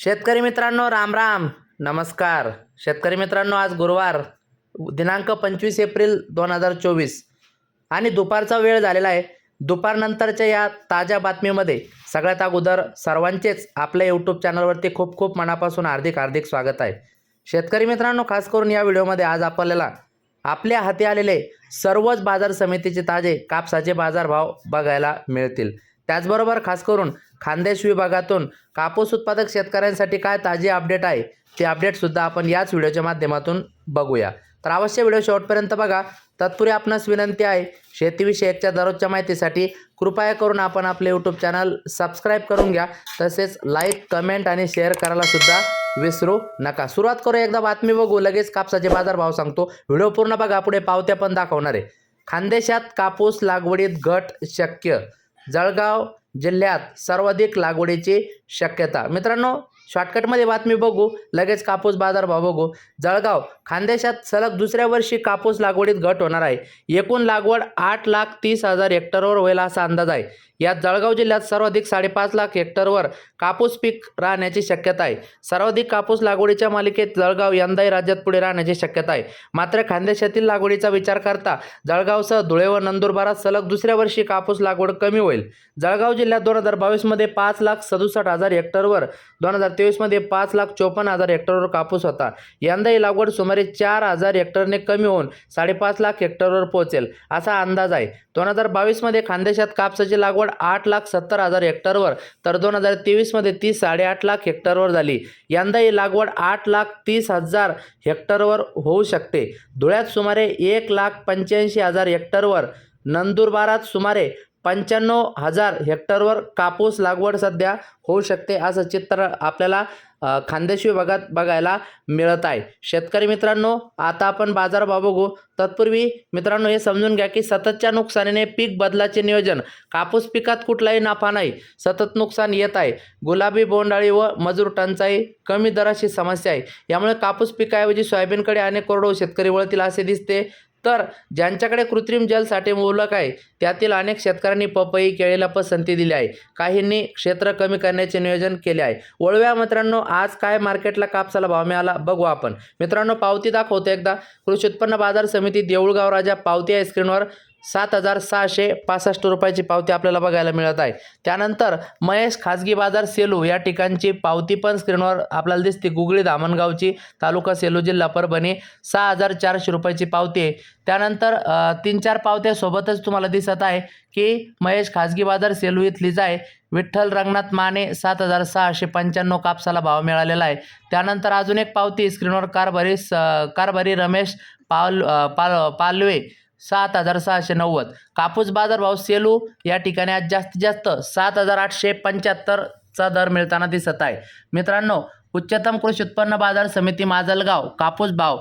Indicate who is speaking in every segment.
Speaker 1: शेतकरी मित्रांनो राम राम. नमस्कार. शेतकरी मित्रांनो आज गुरुवार दिनांक पंचवीस एप्रिल दोन हजार चोवीस. आणि दुपारचा वेळ झालेला आहे. दुपारनंतरच्या या ताज्या बातमीमध्ये सगळ्यात अगोदर सर्वांचेच आपल्या यूट्यूब चॅनलवरती खूप खूप मनापासून हार्दिक हार्दिक स्वागत आहे. शेतकरी मित्रांनो खास करून या व्हिडिओमध्ये आज आपल्याला आपल्या हाती आलेले सर्वच बाजार समितीचे ताजे कापसाचे बाजारभाव बघायला मिळतील. त्याचबरोबर खास करून खानदेश विभागातून कापूस उत्पादक शेतकऱ्यांसाठी काय ताजे अपडेट आहे ते अपडेटसुद्धा आपण याच व्हिडिओच्या माध्यमातून बघूया. तर अवश्य व्हिडिओ शेवटपर्यंत बघा. तत्पूर्वी आपणास विनंती आहे शेतीविषयकच्या दररोजच्या माहितीसाठी कृपया करून आपण आपले यूट्यूब चॅनल सबस्क्राईब करून घ्या. तसेच लाईक कमेंट आणि शेअर करायला सुद्धा विसरू नका. सुरुवात करू एकदा बातमी बघू. लगेच कापसाचे बाजारभाव सांगतो. व्हिडिओ पूर्ण बघा पुढे पावत्या पण दाखवणार आहे. खानदेशात कापूस लागवडीत घट शक्य. जळगाव जिल्ह्यात सर्वाधिक लागवडीची शक्यता. मित्रांनो शॉर्टकटमध्ये बातमी बघू लगेच कापूस बाजारभाव बघू. जळगाव खानदेशात सलग दुसऱ्या वर्षी कापूस लागवडीत घट होणार आहे. एकूण लागवड आठ लाख तीस हजार हेक्टरवर होईल असा अंदाज आहे. यात जळगाव जिल्ह्यात सर्वाधिक साडेपाच लाख हेक्टरवर कापूस पीक राहण्याची शक्यता आहे. सर्वाधिक कापूस लागवडीच्या मालिकेत जळगाव यंदाही राज्यात पुढे राहण्याची शक्यता आहे. मात्र खानदेशातील लागवडीचा विचार करता जळगावसह धुळे व नंदुरबारात सलग दुसऱ्या वर्षी कापूस लागवड कमी होईल. जळगाव जिल्ह्यात दोन हजार बावीसमध्ये पाच लाख सदुसष्ट हजार हेक्टरवर दोन हजार तेवीसमध्ये पाच लाख चोपन्न हजार हेक्टरवर कापूस होता. यंदा ही लागवड सुमारे चार हजार हेक्टरने कमी होऊन साडेपाच लाख हेक्टरवर पोहोचेल असा अंदाज आहे. दोन हजार बावीसमध्ये खानदेशात कापसाची लागवड आठ लाख सत्तर हजार हेक्टरवर तर दोन हजार तेवीसमध्ये ती साडेआठ लाख हेक्टरवर झाली. यंदा ही लागवड आठ लाख तीस हजार हेक्टरवर होऊ शकते. धुळ्यात सुमारे एक लाख पंच्याऐंशी हजार हेक्टरवर नंदुरबारात सुमारे पंच्याण्णव हजार हेक्टरवर कापूस लागवड सध्या होऊ शकते असं चित्र आपल्याला खानदेशी भागात विभागात बघायला मिळत आहे. शेतकरी मित्रांनो आता आपण बाजारभाव बघू. तत्पूर्वी मित्रांनो हे समजून घ्या की सततच्या नुकसानीने पीक बदलाचे नियोजन. कापूस पिकात कुठलाही नफा नाही. सतत नुकसान येत आहे. गुलाबी बोंडाळी व मजूर टंचाई कमी दराची समस्या आहे. यामुळे कापूस पिकाऐवजी सोयाबीनकडे अनेक करोडो शेतकरी वळतील असे दिसते. तर ज्यांच्याकडे कृत्रिम जलसाठे मुबलक आहे त्यातील अनेक शेतकऱ्यांनी पपई केळीला पसंती दिली आहे. काहींनी क्षेत्र कमी करण्याचे नियोजन केले आहे. वळव्या मित्रांनो आज काय मार्केटला कापसाला भाव मिळाला बघू आपण. मित्रांनो पावती दाखवतो एकदा. कृषी उत्पन्न बाजार समिती देऊळगाव राजा पावती आहे स्क्रीनवर सात हजार सहाशे पासष्ट रुपयाची पावती आपल्याला बघायला मिळत आहे. त्यानंतर महेश खाजगी बाजार सेलू या ठिकाणची पावती पण स्क्रीनवर आपल्याला दिसते. गुगळी धामणगावची तालुका सेलू जिल्हा परभणी सहा हजार चारशे रुपयाची पावती आहे. त्यानंतर तीन चार पावत्या सोबतच तुम्हाला दिसत आहे की महेश खाजगी बाजार सेलू इथलीच आहे. विठ्ठल रंगनाथ माने सात हजार सहाशे पंच्याण्णव कापसाला भाव मिळालेला आहे. त्यानंतर अजून एक पावती स्क्रीनवर कारभारी स कारभारी रमेश पाल पाल पालवे. सात हजार सहाशे नव्वद. कापूस बाजारभाव सेलू या ठिकाणी आज जास्तीत जास्त सात हजार आठशे पंच्याहत्तर चा दर मिळताना दिसत आहे. मित्रांनो उच्चतम कृषी उत्पन्न बाजार समिती माजलगाव कापूस भाव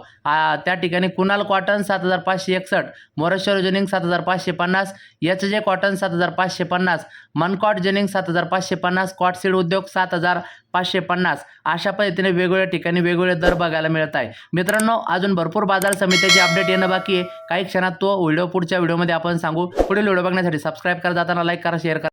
Speaker 1: त्या ठिकाणी कुणाल कॉटन सात हजार पाचशे एकसष्ट मोरेश्वर जेनिंग सात हजार पाचशे पन्नास एच जे कॉटन सात हजार पाचशे पन्नास मनकॉट जेनिंग सात हजार पाचशे पन्नास कॉटसीड उद्योग सात हजार पाचशे पन्नास अशा पद्धतीने वेगवेगळ्या ठिकाणी वेगवेगळे दर बघायला मिळत आहे. मित्रांनो अजून भरपूर बाजार समितीची अपडेट येणं बाकी आहे. काही क्षणात तो व्हिडिओ पुढच्या व्हिडिओमध्ये आपण सांगू. पुढील व्हिडिओ बघण्यासाठी सबस्क्राईब करा जाताना लाईक करा शेअर करा.